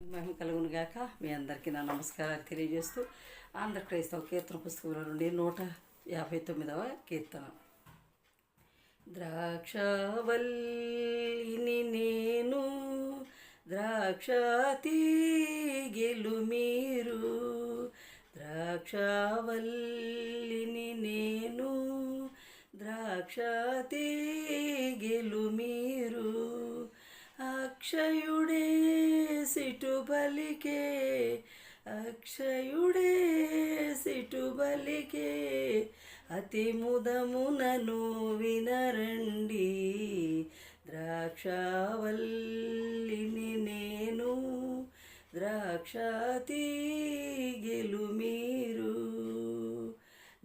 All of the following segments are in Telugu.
మహిమ కలుగును గాక. మీ అందరికీ నా నమస్కారాలు తెలియజేస్తూ ఆంధ్ర క్రైస్తవ కీర్తన పుస్తకంలో నుండి నూట యాభై తొమ్మిదవ కీర్తన. ద్రాక్షవల్లిని నేను ద్రాక్ష తీగెలు మీరు ద్రాక్షవల్లిని నేను ద్రాక్ష తీగెలు మీరు. అక్షయుడే సిటు బలికే అక్షయుడే సిటు బలికే అతి ముదమునను వినరండి. ద్రాక్షవల్లిని నేను ద్రాక్షతీగిలు మీరు.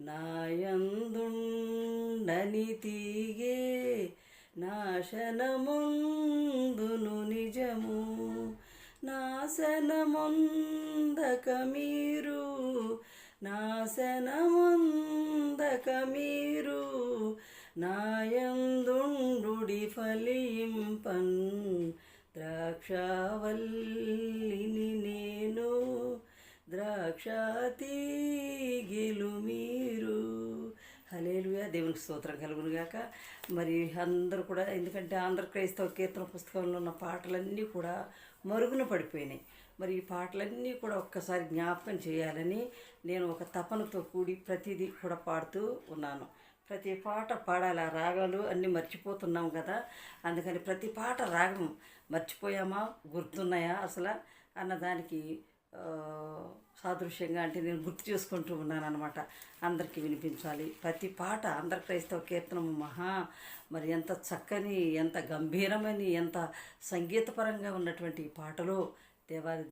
నాయందుండని తీగే నాశనముందును నిజము. నాశనముందక మీరు నాశనముందక మీరు నాయందుండుడి ఫలింపన్ ద్రాక్షవల్లిని నేను ద్రాక్ష తీగిలు మీరు హలేలుయా దేవునికి స్తోత్రం కలుగును గాక. మరి అందరూ కూడా ఎందుకంటే ఆంధ్ర క్రైస్తవ కీర్తన పుస్తకంలో ఉన్న పాటలన్నీ కూడా మరుగున పడిపోయినాయి. మరి ఈ పాటలన్నీ కూడా ఒక్కసారి జ్ఞాపకం చేయాలని నేను ఒక తపనతో కూడి ప్రతిదీ కూడా పాడుతూ ఉన్నాను. ప్రతి పాట పాడాలి. ఆ రాగాలు అన్నీ మర్చిపోతున్నాం కదా. అందుకని ప్రతి పాట రాగం మర్చిపోయామా? గుర్తున్నాయా అసలు? అన్నదానికి సాదృశ్యంగా అంటే నేను గుర్తు చేసుకుంటూ ఉన్నాను అనమాట అందరికీ వినిపించాలి. ప్రతి పాట ఆంధ్ర క్రైస్తవ కీర్తనం మహా మరి ఎంత చక్కని ఎంత గంభీరమని ఎంత సంగీతపరంగా ఉన్నటువంటి ఈ పాటలో దేవాది